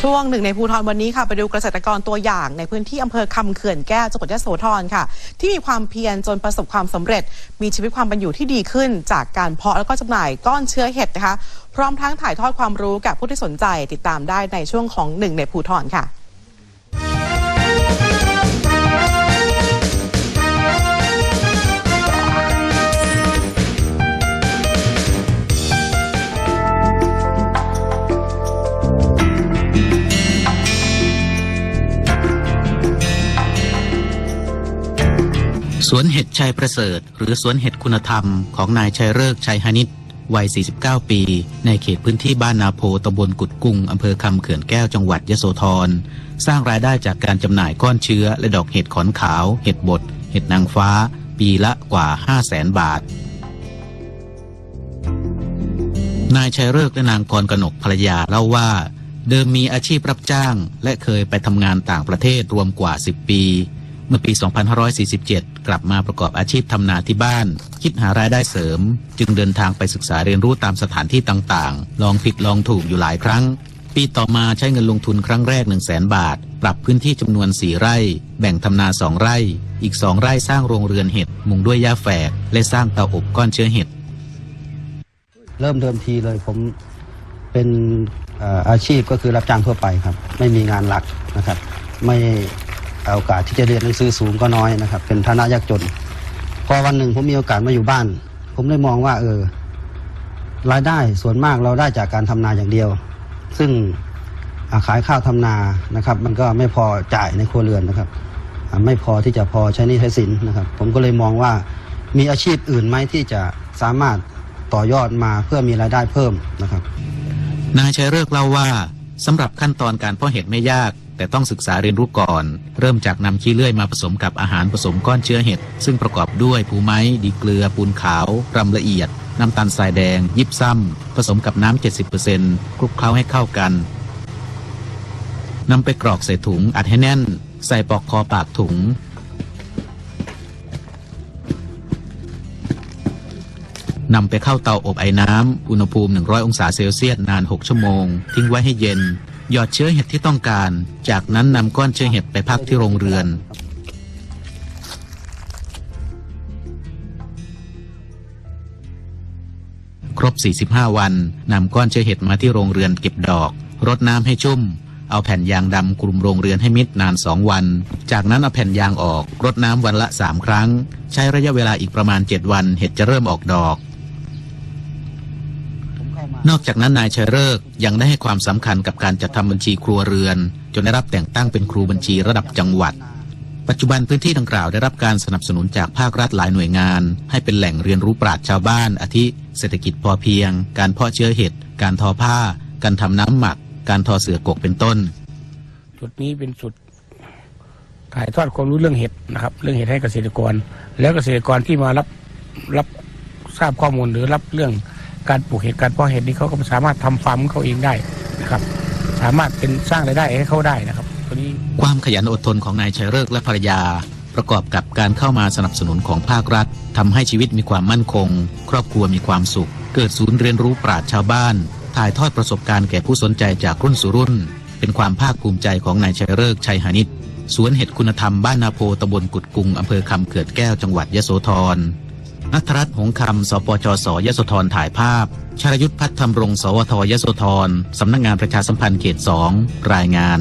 ช่วงหนึ่งในภูทรวันนี้ค่ะไปดูเกษตรกรตัวอย่างในพื้นที่อำเภอคำเขื่อนแก้วจังหวัดยะโสธรค่ะ ที่มีความเพียรจนประสบความสำเร็จ มีชีวิตความเป็นอยู่ที่ดีขึ้น จากการเพาะแล้วก็จำหน่ายก้อนเชื้อเห็ดนะคะ พร้อมทั้งถ่ายทอดความรู้กับผู้ที่สนใจติดตามได้ในช่วงของหนึ่งในภูทรค่ะ สวนเห็ดชัยประเสริฐ หรือสวนเห็ดคุณธรรมของนายชัยเริกชัยหนิตวัย 49 ปี ในเขตพื้นที่บ้านนาโพตำบลกุดกุงอำเภอคำเขื่อนแก้วจังหวัดยโสธร สร้างรายได้จากการจำหน่ายก้อนเชื้อ และดอกเห็ดขอนขาว เห็ดบด เห็ดนางฟ้า ปีละกว่า 5 0 0แสนบาท นายชัยเริกและนางกรกนกภรรยาเล่าว่า เดิมมีอาชีพรับจ้าง และเคยไปทำงานต่างประเทศรวมกว่า 10 ปี เมื่อปี 2547 กลับมาประกอบอาชีพทำนาที่บ้าน คิดหารายได้เสริม จึงเดินทางไปศึกษาเรียนรู้ตามสถานที่ต่างๆ ลองผิดลองถูกอยู่หลายครั้ง ปีต่อมาใช้เงินลงทุนครั้งแรก 1 0 0 0 0แบาท ปรับพื้นที่จำนวน 4 ไร่ แบ่งทำนา2ไร่ อีก2ไร่สร้างโรงเรือนเห็ด มุงด้วยหญ้าแฝก และสร้างเตาอบก้อนเชื้อเห็ด เริ่มเดิมทีเลยผมเป็นเอ่ออาชีพก็คือรับจ้างทั่วไปครับ ไม่มีงานหลักนะครับ ไม่ โอกาสที่จะเรียนหนังสือสูงก็น้อยนะครับ เป็นฐานะยากจน พอวันหนึ่งผมมีโอกาสมาอยู่บ้าน ผมได้มองว่า เออ รายได้ส่วนมากเราได้จากการทำนาอย่างเดียว ซึ่งาขายข้าวทำนานะครับ มันก็ไม่พอจ่ายในครัวเรือนนะครับ ไม่พอที่จะพอใช้นี้ใช้สินนะครับ ผมก็เลยมองว่ามีอาชีพอื่นไหมที่จะสามารถต่อยอดมาเพื่อมีรายได้เพิ่มนะครับ นายชัยเลิกเล่าว่าสำหรับขั้นตอนการเพาะเห็ดไม่ยาก แต่ต้องศึกษาเรียนรู้ก่อน เริ่มจากนำขี้เลื่อยมาผสมกับอาหารผสมก้อนเชื้อเห็ด ซึ่งประกอบด้วยภูไม้ ดีเกลือ ปูนขาว รำละเอียด น้ำตาลทรายแดง ยิบซ้ำผสมกับน้ำ 70%คลุกเคล้าให้เข้ากันนำไปกรอกใส่ถุงอัดให้แน่น ใส่ปลอกคอปากถุงนำไปเข้าเตาอบไอ้น้ำ อุณหภูมิ 100 องศาเซลเซียสนาน 6 ชั่วโมง ทิ้งไว้ให้เย็น หยอดเชื้อเห็ดที่ต้องการ จากนั้นนำก้อนเชื้อเห็ดไปพักที่โรงเรือน ครบ 45 วันนำก้อนเชื้อเห็ดมาที่โรงเรือนเก็บดอก รดน้ำให้ชุ่ม เอาแผ่นยางดำคลุมโรงเรือนให้มิดนาน 2 วัน จากนั้นเอาแผ่นยางออก รดน้ำวันละ 3 ครั้ง ใช้ระยะเวลาอีกประมาณ 7 วัน เห็ดจะเริ่มออกดอก นอกจากนั้นนายชัยเลิกษ์ยังได้ให้ความสำคัญกับการจัดทำบัญชีครัวเรือน จนได้รับแต่งตั้งเป็นครูบัญชีระดับจังหวัด ปัจจุบันพื้นที่ดังกล่าวได้รับการสนับสนุนจากภาครัฐหลายหน่วยงาน ให้เป็นแหล่งเรียนรู้ปราชญ์ชาวบ้าน อาทิ เศรษฐกิจพอเพียง การเพาะเชื้อเห็ด การทอผ้า การทำน้ำหมัก การทอเสือกกเป็นต้น จุดนี้เป็นจุดถ่ายทอดความรู้เรื่องเห็ดนะครับ เรื่องเห็ดให้เกษตรกร แล้วเกษตรกรที่มารับรับทราบข้อมูลหรือรับเรื่อง การปลูกเห็ดการเพาะเห็ดนี่เขาก็สามารถทำฟาร์มเขาเองได้นะครับ สามารถเป็นสร้างรายได้ให้เขาได้นะครับตัวนี้ความขยันอดทนของนายชัยเลิกษ์และภรรยา ประกอบกับการเข้ามาสนับสนุนของภาครัฐทำให้ชีวิตมีความมั่นคง ครอบครัวมีความสุข เกิดศูนย์เรียนรู้ปราชญ์ชาวบ้าน ถ่ายทอดประสบการณ์แก่ผู้สนใจจากรุ่นสู่รุ่น เป็นความภาคภูมิใจของนายชัยเลิกษ์ชัยหานิตสวนเห็ดคุณธรรมบ้านนาโพตำบลกุดกุงอำเภอคำเขื่อนแก้วจังหวัดยะโสธร นัทรัตน์หงคำ สปจสยโสธรถ่ายภาพชรยุทธพัฒน์ธรรมรง สวทยโสธร สำนักงานประชาสัมพันธ์เขตสองรายงาน